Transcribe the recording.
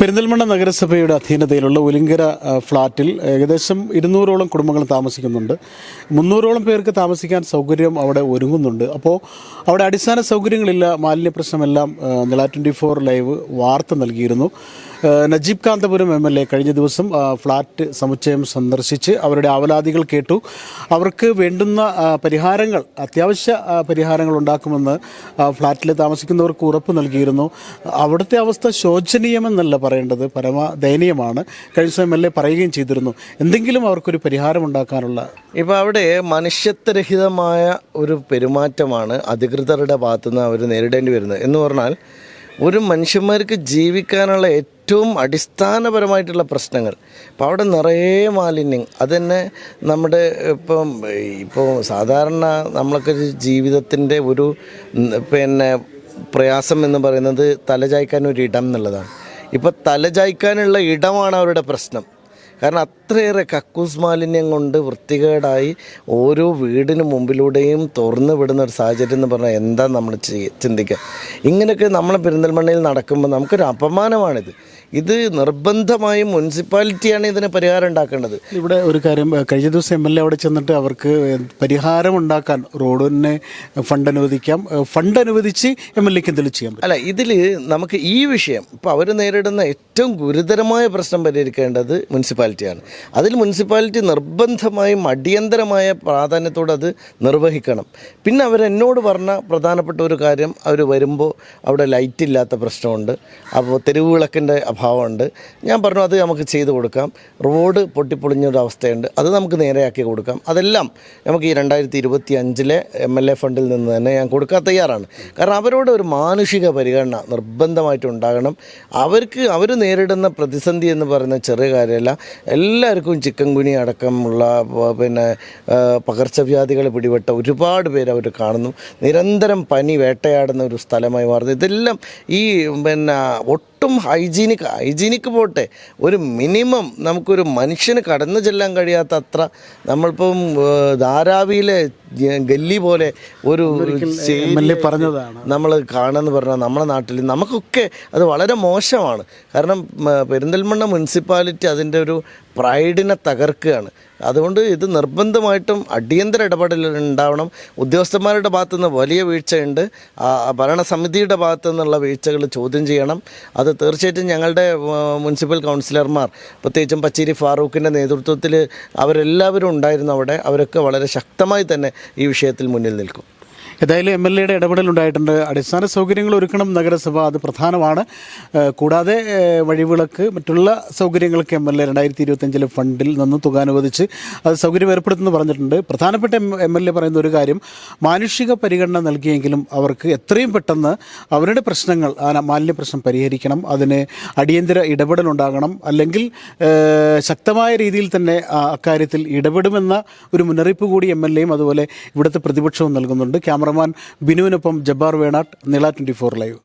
Perinthalmanna നഗരസഭയുടെ അധീനതയിലുള്ള ഉലിങ്കര ഫ്ളാറ്റിൽ ഏകദേശം ഇരുന്നൂറോളം കുടുംബങ്ങൾ താമസിക്കുന്നുണ്ട്. മുന്നൂറോളം പേർക്ക് താമസിക്കാൻ സൗകര്യം അവിടെ ഒരുങ്ങുന്നുണ്ട്. അപ്പോൾ അവിടെ അടിസ്ഥാന സൗകര്യങ്ങളില്ല മാലിന്യ പ്രശ്നമെല്ലാം നില ട്വന്റി ഫോർ ലൈവ് വാർത്ത നൽകിയിരുന്നു. Najeeb Kanthapuram M L A കഴിഞ്ഞ ദിവസം ഫ്ളാറ്റ് സമുച്ചയം സന്ദർശിച്ച് അവരുടെ അവലാദികൾ കേട്ടു. അവർക്ക് വേണ്ടുന്ന പരിഹാരങ്ങൾ അത്യാവശ്യ പരിഹാരങ്ങൾ ഉണ്ടാക്കുമെന്ന് ഫ്ളാറ്റിൽ താമസിക്കുന്നവർക്ക് ഉറപ്പ് നൽകിയിരുന്നു. അവിടുത്തെ അവസ്ഥ ശോചനീയമെന്നല്ല പറയേണ്ടത് പരമ ദയനീയമാണ്. കഴിഞ്ഞ ദിവസം എം എൽ എ പറയുകയും ചെയ്തിരുന്നു. എന്തെങ്കിലും അവർക്കൊരു പരിഹാരം ഉണ്ടാക്കാനുള്ള ഇപ്പോൾ അവിടെ മനുഷ്യത്വരഹിതമായ ഒരു പെരുമാറ്റമാണ് അധികൃതരുടെ ഭാഗത്തുനിന്ന് അവർ നേരിടേണ്ടി വരുന്നത്. എന്ന് പറഞ്ഞാൽ ഒരു മനുഷ്യന്മാർക്ക് ജീവിക്കാനുള്ള ഏറ്റവും അടിസ്ഥാനപരമായിട്ടുള്ള പ്രശ്നങ്ങൾ. അപ്പോൾ അവിടെ നിറയെ മാലിന്യം. അത് തന്നെ നമ്മുടെ ഇപ്പം ഇപ്പോൾ സാധാരണ നമ്മളൊക്കെ ജീവിതത്തിന്റെ ഒരു പിന്നെ പ്രയാസം എന്ന് പറയുന്നത് തലചായ്ക്കാൻ ഒരു ഇടം എന്നുള്ളതാണ്. ഇപ്പോൾ തലചായ്ക്കാനുള്ള ഇടമാണ് അവരുടെ പ്രശ്നം. കാരണം അത്രയേറെ കക്കൂസ് മാലിന്യം കൊണ്ട് വൃത്തികേടായി ഓരോ വീടിന് മുമ്പിലൂടെയും തുറന്നു വിടുന്ന ഒരു സാഹചര്യം എന്ന് പറഞ്ഞാൽ എന്താ നമ്മൾ ചിന്തിക്കുക? ഇങ്ങനെയൊക്കെ നമ്മളെ പെരിന്തൽമണ്ണയിൽ നടക്കുമ്പോൾ നമുക്കൊരു അപമാനമാണിത്. ഇത് നിർബന്ധമായും മുനിസിപ്പാലിറ്റിയാണ് ഇതിന് പരിഹാരം ഉണ്ടാക്കേണ്ടത്. ഇവിടെ ഒരു കാര്യം കഴിഞ്ഞ ദിവസം എം എൽ എ അവിടെ ചെന്നിട്ട് അവർക്ക് പരിഹാരം ഉണ്ടാക്കാൻ റോഡിന് ഫണ്ട് അനുവദിക്കാം. ഫണ്ട് അനുവദിച്ച് എം എൽ എക്ക് എന്തെങ്കിലും ചെയ്യാം അല്ല ഇതിൽ നമുക്ക് ഈ വിഷയം ഇപ്പോൾ അവർ നേരിടുന്ന ഏറ്റവും ഗുരുതരമായ പ്രശ്നം പരിഹരിക്കേണ്ടത് മുനിസിപ്പാലിറ്റിയാണ്. അതിൽ മുനിസിപ്പാലിറ്റി നിർബന്ധമായും അടിയന്തരമായ പ്രാധാന്യത്തോടെ അത് നിർവഹിക്കണം. പിന്നെ അവരെന്നോട് പറഞ്ഞ പ്രധാനപ്പെട്ട ഒരു കാര്യം അവർ വരുമ്പോൾ അവിടെ ലൈറ്റ് ഇല്ലാത്ത പ്രശ്നമുണ്ട്. അപ്പോൾ തെരുവ് വിളക്കിന്റെ അഭാവമുണ്ട് ഞാൻ പറഞ്ഞു അത് നമുക്ക് ചെയ്തു കൊടുക്കാം. റോഡ് പൊട്ടിപ്പൊളിഞ്ഞൊരു അവസ്ഥയുണ്ട് അത് നമുക്ക് നേരെയാക്കി കൊടുക്കാം. അതെല്ലാം നമുക്ക് ഈ രണ്ടായിരത്തി ഇരുപത്തി അഞ്ചിലെ എം എൽ എ ഫണ്ടിൽ നിന്ന് തന്നെ ഞാൻ കൊടുക്കാൻ തയ്യാറാണ്. കാരണം അവരോട് ഒരു മാനുഷിക പരിഗണന നിർബന്ധമായിട്ട് ഉണ്ടാകണം. അവർക്ക് അവർ നേരിടുന്ന പ്രതിസന്ധി എന്ന് പറയുന്ന ചെറിയ കാര്യമല്ല. എല്ലാവർക്കും ചിക്കൻ ഗുനി അടക്കമുള്ള പിന്നെ പകർച്ചവ്യാധികൾ പിടിപെട്ട ഒരുപാട് പേര് അവർ കാണുന്നു. നിരന്തരം പനി വേട്ടയാടുന്ന ഒരു സ്ഥലമായി മാറുന്നു. ഇതെല്ലാം ഈ പിന്നെ ഒട്ടും ഹൈജീനിക് ഹൈജീനിക് പോട്ടെ. ഒരു മിനിമം നമുക്കൊരു മനുഷ്യന് കടന്നു ചെല്ലാൻ കഴിയാത്ത അത്ര നമ്മളിപ്പം ധാരാവിയിലെ ഗല്ലി പോലെ ഒരു പറഞ്ഞതാണ്. നമ്മൾ കാണുമെന്ന് പറഞ്ഞാൽ നമ്മുടെ നാട്ടിൽ നമുക്കൊക്കെ അത് വളരെ മോശമാണ്. കാരണം പെരിന്തൽമണ്ണ മുനിസിപ്പാലിറ്റി അതിന്റെ ഒരു പ്രൈഡിനെ തകർക്കുകയാണ്. അതുകൊണ്ട് ഇത് നിർബന്ധമായിട്ടും അടിയന്തര ഇടപെടൽ ഉണ്ടാവണം. ഉദ്യോഗസ്ഥന്മാരുടെ ഭാഗത്തു നിന്ന് വലിയ വീഴ്ചയുണ്ട്. ഭരണസമിതിയുടെ ഭാഗത്തു നിന്നുള്ള വീഴ്ചകൾ ചോദ്യം ചെയ്യണം. അത് തീർച്ചയായിട്ടും ഞങ്ങളുടെ മുനിസിപ്പൽ കൗൺസിലർമാർ പ്രത്യേകിച്ചും പച്ചേരി ഫാറൂഖിന്റെ നേതൃത്വത്തിൽ അവരെല്ലാവരും ഉണ്ടായിരുന്നു അവിടെ. അവരൊക്കെ വളരെ ശക്തമായി തന്നെ ഈ വിഷയത്തിൽ മുന്നിൽ നിൽക്കും. ഏതായാലും എം എൽ എയുടെ ഇടപെടൽ ഉണ്ടായിട്ടുണ്ട്. അടിസ്ഥാന സൗകര്യങ്ങൾ ഒരുക്കണം നഗരസഭ അത് പ്രധാനമാണ്. കൂടാതെ വഴിവിളക്ക് മറ്റുള്ള സൗകര്യങ്ങൾക്ക് എം എൽ എ രണ്ടായിരത്തി ഇരുപത്തഞ്ചിലെ ഫണ്ടിൽ നിന്ന് തുക അനുവദിച്ച് അത് സൗകര്യം ഏർപ്പെടുത്തുമെന്ന് പറഞ്ഞിട്ടുണ്ട്. പ്രധാനപ്പെട്ട എം എൽ എ പറയുന്ന ഒരു കാര്യം മാനുഷിക പരിഗണന നൽകിയെങ്കിലും അവർക്ക് എത്രയും പെട്ടെന്ന് അവരുടെ പ്രശ്നങ്ങൾ ആ മാലിന്യ പ്രശ്നം പരിഹരിക്കണം അതിന് അടിയന്തര ഇടപെടൽ ഉണ്ടാകണം അല്ലെങ്കിൽ ശക്തമായ രീതിയിൽ തന്നെ അക്കാര്യത്തിൽ ഇടപെടുമെന്ന ഒരു മുന്നറിയിപ്പ് കൂടി എം എൽ എയും അതുപോലെ ഇവിടുത്തെ പ്രതിപക്ഷവും നൽകുന്നുണ്ട്. Cameraman ബിനുവിനൊപ്പം Jabbar Venatt Nila twenty four live